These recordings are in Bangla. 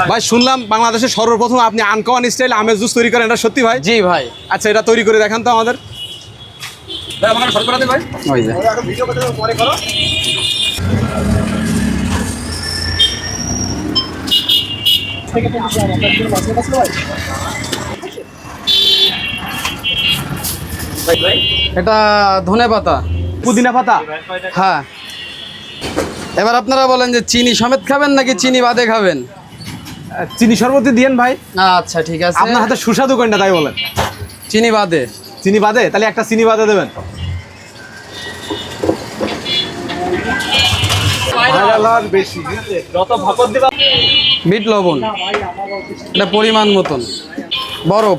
ভাই শুনলাম বাংলাদেশের সর্বপ্রথম আপনি আনকমন স্টাইল আমের জুস তৈরি করেন এটা সত্যি ভাই? জি ভাই। আচ্ছা এটা তৈরি করে দেখান তো আমাদের। ভাই আমাকে সর করাতে ভাই। ওই যে। ভিডিও করতে পরে করো। এটা ধনে পাতা। পুদিনা পাতা? হ্যাঁ। এবার আপনারা বলেন যে চিনি সমেত খাবেন নাকি চিনি বাদে খাবেন? চিনি শরবতি দিয়েন ভাই। আচ্ছা ঠিক আছে। আপনার হাতে সুস্বাদু কোনটা তাই বলেন? চিনি বাদে। চিনি বাদে? তাহলে একটা চিনি বাদে দেবেন। বিট লবণ। এটা পরিমাণ মতন। বরফ।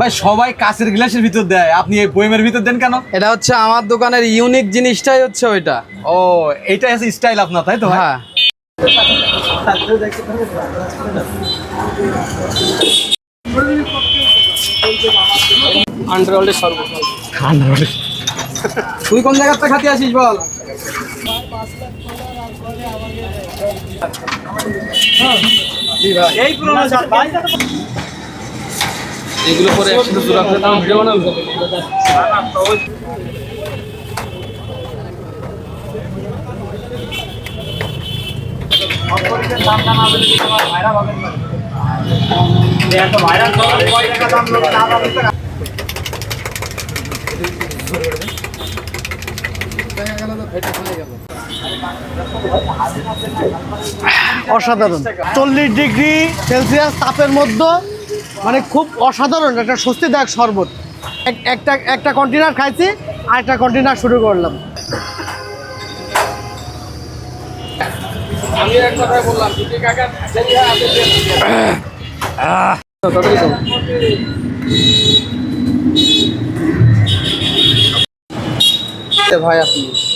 ভাই সবাই কাঁচের গ্লাসের ভিতর দেয়। আপনি এই বয়েমের ভিতর দেন কেন? এটা হচ্ছে আমার দোকানের ইউনিক জিনিসটাই হচ্ছে ওইটা। ও এটা আছে স্টাইল আপনার তাই তো ভাই? হ্যাঁ। আন্ডারওয়ার্ল্ডের তুই কোন জায়গাতে খাতে আসিস বল? এগুলো পরে একসাথে জোড়া করে তাও ভিডিও বানাবো অসাধারণ। চল্লিশ ডিগ্রি সেলসিয়াস তাপের মধ্যে মানে খুব অসাধারণ একটা স্বস্তিদায়ক শরবত। এক- একটা একটা কন্টেনার খাইছি আর একটা কন্টেনার শুরু করলাম। ভাই আপনি।